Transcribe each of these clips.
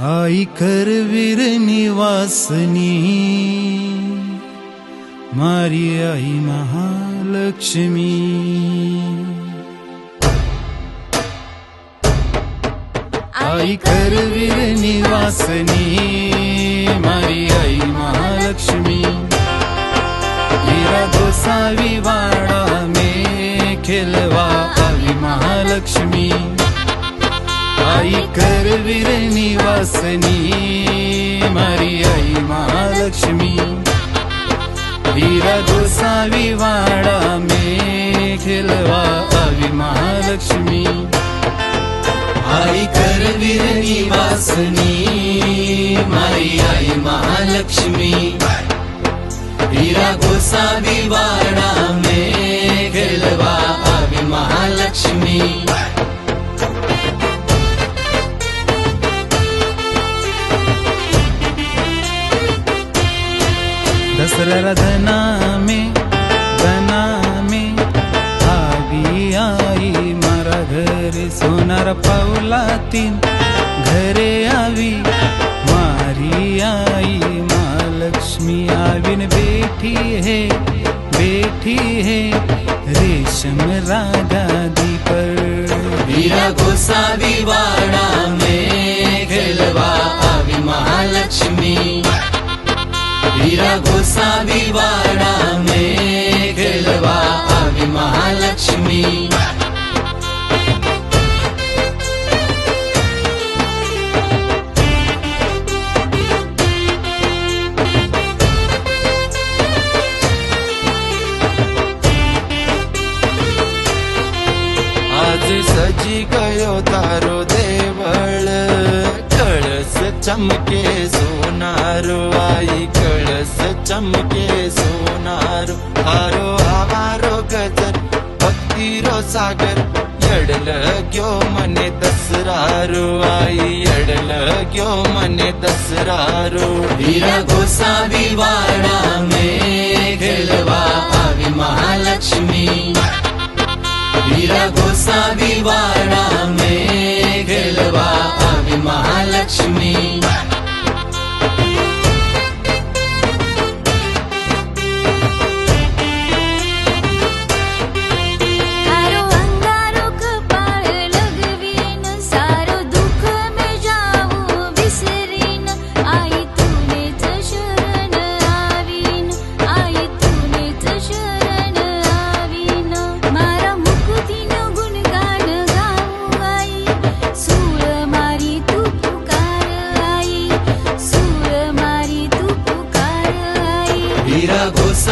आई करवीर निवासनी। मारी आई महालक्ष्मी। आई करवीर निवासनी। मारी आई महालक्ष्मी। हीरा गोसावी वाडा में खिलवा आई महालक्ष्मी आई करवीर निवासनी मारी आई महालक्ष्मी. हीरा गोसावी वाडा में खेलवा आवी महालक्ष्मी. आई करवीर निवासनी मारी आई महालक्ष्मी. हीरा गोसावी वाडा में दसरा धना में धना में आवी आई मारा घरे सोनार पावला तीन। घरे आवी, मारी आई महालक्ष्मी आविन बेठी है बेठी है, रेशम रागा दी पर हीरा गोसावी દિવાળા મેં આવી મહાલક્ષ્મી આજ સજી ગયો તારો દેવળ कळस चमके सोनारो आई कळस चमके सोनारो हारो आवारो गजर भक्तीरो सागर एडल ग्यो मने दसरारो आई एडल ग्यो मने दसरारो हीरा गोसावी वाडा में खेलवा आवी महालक्ष्मी हीरा गोसावी वाडा में खेलवा ಮಹಾಲಕ್ಷ್ಮೀ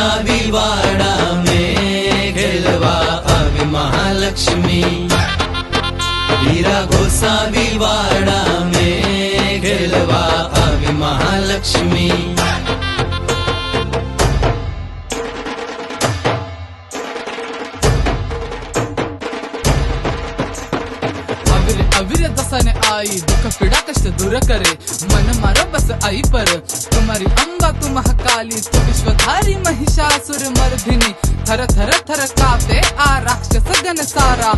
गोसावी वाडा में खेलवा आवी महालक्ष्मी। हीरा घोसा वाडा में खेलवा आवी महालक्ष्मी। अविर दसाने आई दुख पीड़ा कष्ट दूर करे. मन मारो बस आई पर. तुम्हारी अम्बा तू महाकाली तू विश्वधारी महिषासुर मर्दिनी. थर थर थर कापे आ राक्षस गण सारा.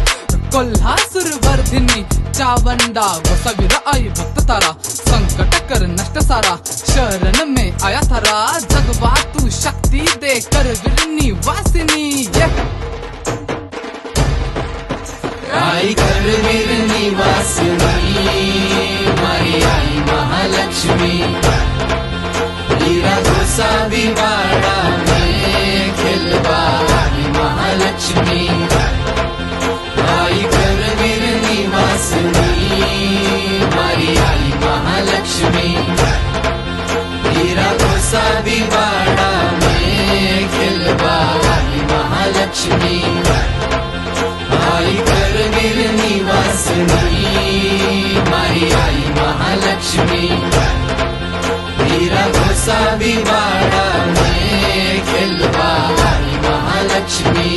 कोल्हासुर वर्धिनी चावंडा वसविर आई भक्त तारा. संकट कर नष्ट सारा. शरण में आया थारा. जगवा तू शक्ति दे कर विरनी वासिनी ये कर करवीर निवासिनी मारी आई महालक्ष्मी हीरा में आई महालक्ष्मी। आई करवीर निवासिनी मारी आई महालक्ष्मी। हीरा गोसावी वाडा में खेलवा आई निवासनी मारी आई महालक्ष्मी। हीरा गोसावी बाड़ा में खेलवा आई महालक्ष्मी।